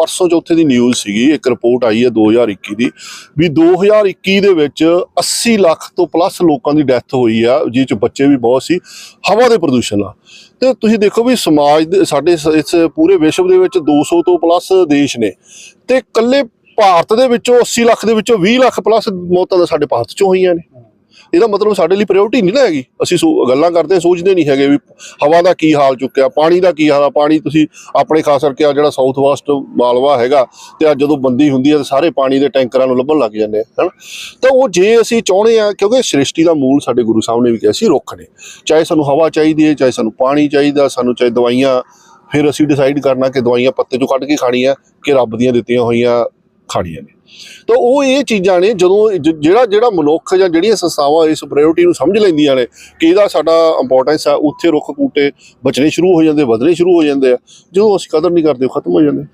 ਪਰਸੋਂ ਚੌਥੇ ਦੀ ਨਿਊਜ਼ ਸੀਗੀ, ਇੱਕ ਰਿਪੋਰਟ ਆਈ ਹੈ 2021 ਦੀ, ਵੀ 2021 ਦੇ ਵਿੱਚ 80 ਲੱਖ ਤੋਂ ਪਲੱਸ ਲੋਕਾਂ ਦੀ ਡੈਥ ਹੋਈ ਆ ਜਿਹ ਚ ਬੱਚੇ ਵੀ ਬਹੁਤ ਸੀ, ਹਵਾ ਦੇ ਪ੍ਰਦੂਸ਼ਣ ਨਾਲ ਤੇ ਤੁਸੀਂ ਦੇਖੋ ਵੀ ਸਮਾਜ ਦੇ, ਸਾਡੇ ਇਸ ਪੂਰੇ ਵਿਸ਼ਵ ਦੇ ਵਿੱਚ 200 ਤੋਂ ਪਲੱਸ ਦੇਸ਼ ਨੇ। ਤੇ ਇਕੱਲੇ ਭਾਰਤ ਦੇ ਵਿੱਚੋਂ 80 ਲੱਖ ਦੇ ਵਿੱਚੋਂ 20 ਲੱਖ ਪਲੱਸ ਮੌਤਾਂ ਤਾਂ ਸਾਡੇ ਭਾਰਤ ਚੋਂ ਹੋਈਆਂ ਨੇ। ਇਹਦਾ ਮਤਲਬ ਸਾਡੇ ਲਈ ਪ੍ਰਾਇੋਰਟੀ ਨਹੀਂ ਨਾ ਹੈਗੀ। ਅਸੀਂ ਸੋ- ਗੱਲਾਂ ਕਰਦੇ ਸੋਚਦੇ ਨਹੀਂ ਹੈਗੇ ਵੀ ਹਵਾ ਦਾ ਕੀ ਹਾਲ ਚੁੱਕਿਆ, ਪਾਣੀ ਦਾ ਕੀ ਹਾਲ ਆ, ਪਾਣੀ ਤੁਸੀਂ ਆਪਣੇ ਖਾਸ ਕਰਕੇ ਆ ਜਿਹੜਾ ਸਾਊਥ ਵੈਸਟ ਮਾਲਵਾ ਹੈਗਾ ਤੇ ਅੱਜ ਜਦੋਂ ਬੰਦੀ ਹੁੰਦੀ ਹੈ ਤਾਂ ਸਾਰੇ ਪਾਣੀ ਦੇ ਟੈਂਕਰਾਂ ਨੂੰ ਲੱਭਣ ਲੱਗ ਜਾਂਦੇ ਆ, ਹਨ? ਤਾਂ ਉਹ ਜੇ ਅਸੀਂ ਚਾਹੁੰਦੇ ਆ ਕਿਉਂਕਿ ਸ੍ਰਿਸ਼ਟੀ ਦਾ ਮੂਲ ਸਾਡੇ ਗੁਰੂ ਸਾਹਿਬ ਨੇ ਵੀ ਕਿਹਾ ਸੀ, ਰੁੱਖ ਨੇ। ਚਾਹੇ ਸਾਨੂੰ ਹਵਾ ਚਾਹੀਦੀ ਹੈ, ਚਾਹੇ ਸਾਨੂੰ ਪਾਣੀ ਚਾਹੀਦਾ, ਸਾਨੂੰ ਚਾਹੇ ਦਵਾਈਆਂ, ਫਿਰ ਅਸੀਂ ਡਿਸਾਈਡ ਕਰਨਾ ਕਿ ਦਵਾਈਆਂ ਪੱਤੇ ਚੋਂ ਕੱਢ ਕੇ ਖਾਣੀ ਖਾਣੀਆਂ, ਕਿ ਰੱਬ ਦੀਆਂ ਦਿੱਤੀਆਂ ਹੋਈਆਂ ਖਾਣੀਆਂ ਨੇ। ਤਾਂ ਉਹ ਇਹ ਚੀਜ਼ਾਂ ਨੇ ਜਦੋਂ ਜ- ਜਿਹੜਾ ਜਿਹੜਾ ਮਨੁੱਖ ਜਾਂ ਜਿਹੜੀਆਂ ਸੰਸਥਾਵਾਂ ਇਸ ਪ੍ਰਾਇੋਰਟੀ ਨੂੰ ਸਮਝ ਲੈਂਦੀਆਂ ਨੇ ਕਿ ਇਹਦਾ ਸਾਡਾ ਇੰਪੋਰਟੈਂਸ ਆ ਉੱਥੇ ਰੁੱਖ ਬੂਟੇ ਬਚਣੇ ਸ਼ੁਰੂ ਹੋ ਜਾਂਦੇ, ਵਧਣੇ ਸ਼ੁਰੂ ਹੋ ਜਾਂਦੇ ਆ, ਜਦੋਂ ਅਸੀਂ ਕਦਰ ਨਹੀਂ ਕਰਦੇ, ਉਹ ਖਤਮ ਹੋ ਜਾਂਦੇ।